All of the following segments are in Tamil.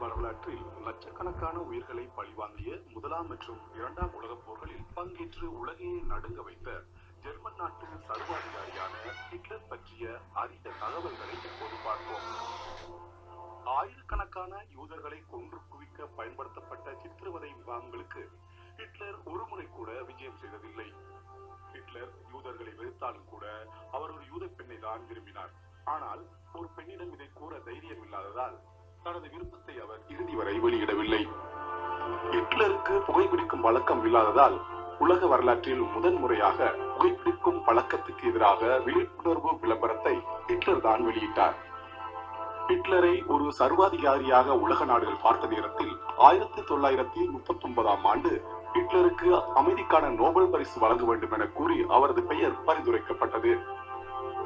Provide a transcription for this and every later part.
வரலாற்றில் லட்சக்கணக்கான உயிர்களை பழிவாங்கிய முதலாம் மற்றும் இரண்டாம் உலகப் போர்களில் பங்கேற்று உலகையே நடுங்க வைத்த ஜெர்மன் நாட்டு சர்வாதிகாரியான ஹிட்லர் பற்றிய அரிய தகவல்களை இப்போது பார்ப்போம். ஆயிரக்கணக்கான யூதர்களை கொன்று குவிக்க பயன்படுத்தப்பட்ட சித்திரவதை முகாம்களுக்கு ஹிட்லர் ஒருமுறை கூட விஜயம் செய்ததில்லை. ஹிட்லர் யூதர்களை வெறுத்தாலும் கூட அவர் ஒரு யூத பெண்ணை தான் விரும்பினார். ஆனால் ஒரு பெண்ணிடம் இதை கூற தைரியம் இல்லாததால் தனது விருப்பத்தை அவர் இறுதி வரை வெளியிடவில்லை. ஹிட்லருக்கு புகைப்பிடிக்கும் வழக்கம் இல்லாததால் உலக வரலாற்றில் முதன் முறையாக புகைப்பிடிக்கும் பழக்கத்துக்கு எதிராக விழிப்புணர்வு விளம்பரத்தை ஹிட்லர் தான் வெளியிட்டார். ஹிட்லரை ஒரு சர்வாதிகாரியாக உலக நாடுகள் பார்த்த நேரத்தில் ஆயிரத்தி தொள்ளாயிரத்தி முப்பத்தி ஒன்பதாம் ஆண்டு ஹிட்லருக்கு அமைதிக்கான நோபல் பரிசு வழங்க வேண்டும் என கூறி அவரது பெயர் பரிந்துரைக்கப்பட்டது.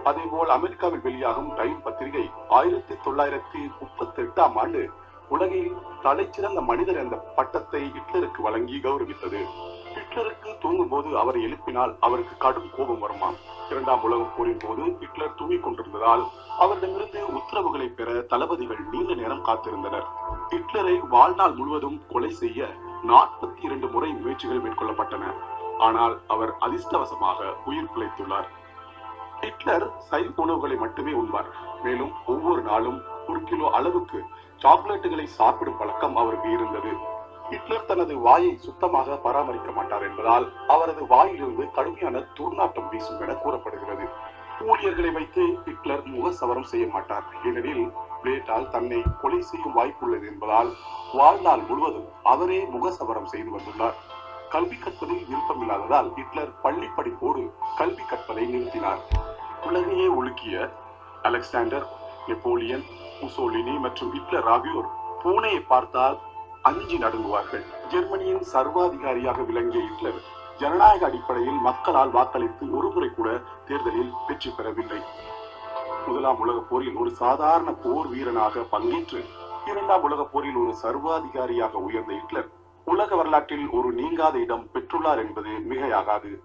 அதேபோல் அமெரிக்காவில் வெளியாகும் டைம் பத்திரிகை ஆயிரத்தி தொள்ளாயிரத்தி முப்பத்தி எட்டாம் ஆண்டு உலகில் தலைச்சிறந்த மனிதர் என்ற பட்டத்தை ஹிட்லருக்கு வழங்கி கௌரவித்தது. ஹிட்லருக்கு தூங்கும் போது அவரை எழுப்பினால் அவருக்கு கடும் கோபம் வருமாம். இரண்டாம் உலக போரின் போது ஹிட்லர் தூங்கிக் கொண்டிருந்ததால் அவரிடமிருந்து உத்தரவுகளை பெற தளபதிகள் நீண்ட நேரம் காத்திருந்தனர். ஹிட்லரை வாழ்நாள் முழுவதும் கொலை செய்ய நாற்பத்தி இரண்டு முறை முயற்சிகள் மேற்கொள்ளப்பட்டன. ஆனால் அவர் அதிர்ஷ்டவசமாக உயிர் பிழைத்துள்ளார். ஹிட்லர் சைவ உணவுகளை மட்டுமே உண்பார். மேலும் ஒவ்வொரு நாளும் ஒரு கிலோ அளவுக்கு சாக்லேட்டுகளை சாப்பிடும் பழக்கம் அவருக்கு இருந்தது. ஹிட்லர் தனது வாயை சுத்தமாக பராமரிக்க மாட்டார் என்பதால் அவரது வாயிலிருந்து கடுமையான துர்நாற்றம் வீசும் என கூறப்படுகிறது. ஊழியர்களை வைத்து ஹிட்லர் முகசவரம் செய்ய மாட்டார். ஏனெனில் பிளேட்டால் தன்னை கொலை செய்யும் வாய்ப்புள்ளது என்பதால் வாழ்நாள் முழுவதும் அவரே முகசவரம் செய்து வந்துள்ளார். கல்வி கற்பதில் விருப்பமில்லாததால் ஹிட்லர் பள்ளி படிப்போடு கல்வி கற்பதை நிறுத்தினார். உலகையே உலுக்கிய அலெக்சாண்டர் நெப்போலியன் முசோலினி மற்றும் ஹிட்லர் ஆகியோர் பூனையை பார்த்தால் அஞ்சி நடுங்குவார்கள். ஜெர்மனியின் சர்வாதிகாரியாக விளங்கிய ஹிட்லர் ஜனநாயக அடிப்படையில் மக்களால் வாக்களித்து ஒருமுறை கூட தேர்தலில் வெற்றி பெறவில்லை. முதலாம் உலகப் போரில் ஒரு சாதாரண போர் வீரனாக பங்கேற்று இரண்டாம் உலகப் போரில் ஒரு சர்வாதிகாரியாக உயர்ந்த ஹிட்லர் உலக வரலாற்றில் ஒரு நீங்காத இடம் பெற்றுள்ளார் என்பது மிகையாகாது.